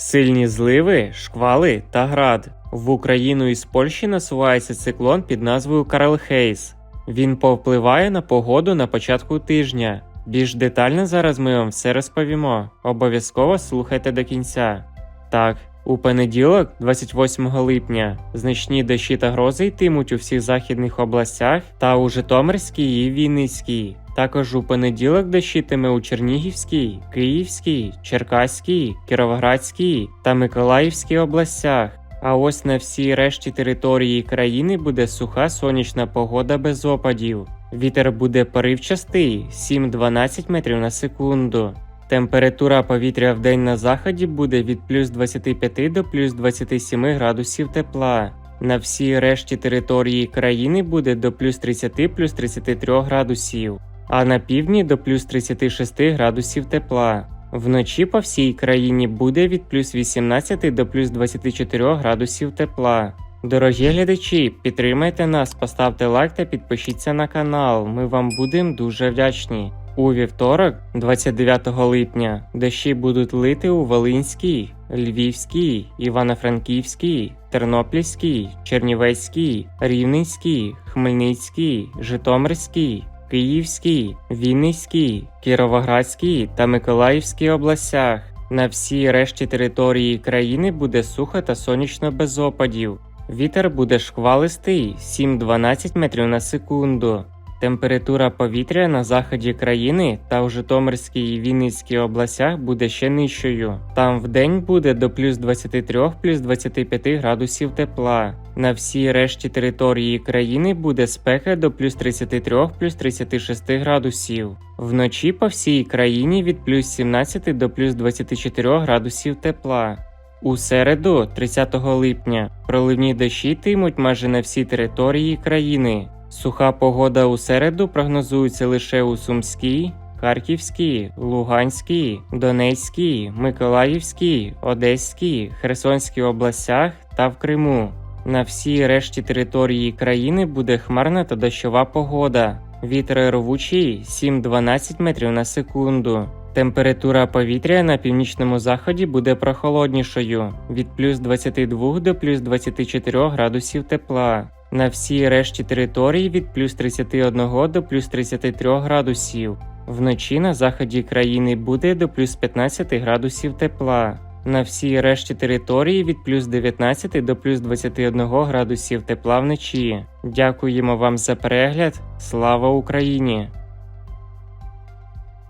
Сильні зливи, шквали та град. В Україну із Польщі насувається циклон під назвою Карл Хейс. Він повпливає на погоду на початку тижня. Більш детально зараз ми вам все розповімо. Обов'язково слухайте до кінця. Так, у понеділок, 28 липня, значні дощі та грози йтимуть у всіх західних областях та у Житомирській і Вінницькій. Також у понеділок дощитиме у Чернігівській, Київській, Черкаській, Кіровоградській та Миколаївській областях. А ось на всій решті території країни буде суха сонячна погода без опадів. Вітер буде поривчастий 7-12 метрів на секунду. Температура повітря в день на заході буде від плюс 25 до плюс 27 градусів тепла. На всій решті території країни буде до плюс 30 плюс 33 градусів, а на півдні до плюс 36 градусів тепла. Вночі по всій країні буде від плюс 18 до плюс 24 градусів тепла. Дорогі глядачі, підтримайте нас, поставте лайк та підпишіться на канал. Ми вам будемо дуже вдячні. У вівторок, 29 липня, дощі будуть лити у Волинській, Львівській, Івано-Франківській, Тернопільській, Чернівецькій, Рівненській, Хмельницькій, Житомирській, Київській, Вінницькій, Кіровоградській та Миколаївській областях. На всій решті території країни буде сухо та сонячно без опадів. Вітер буде шквалистий 7-12 метрів на секунду. Температура повітря на заході країни та у Житомирській і Вінницькій областях буде ще нижчою. Там вдень буде до плюс 23 плюс 25 градусів тепла. На всій решті території країни буде спека до плюс 33 плюс 36 градусів. Вночі по всій країні від плюс 17 до плюс 24 градусів тепла. У середу, 30 липня, проливні дощі йтимуть майже на всій території країни. Суха погода у середу прогнозується лише у Сумській, Харківській, Луганській, Донецькій, Миколаївській, Одеській, Херсонській областях та в Криму. На всій решті території країни буде хмарна та дощова погода. Вітер рвучий 7-12 метрів на секунду. Температура повітря на північному заході буде прохолоднішою від плюс 22 до плюс 24 градусів тепла. На всій решті території від плюс 31 до плюс 33 градусів. Вночі на заході країни буде до плюс 15 градусів тепла. На всій решті території від плюс 19 до плюс 21 градусів тепла вночі. Дякуємо вам за перегляд. Слава Україні!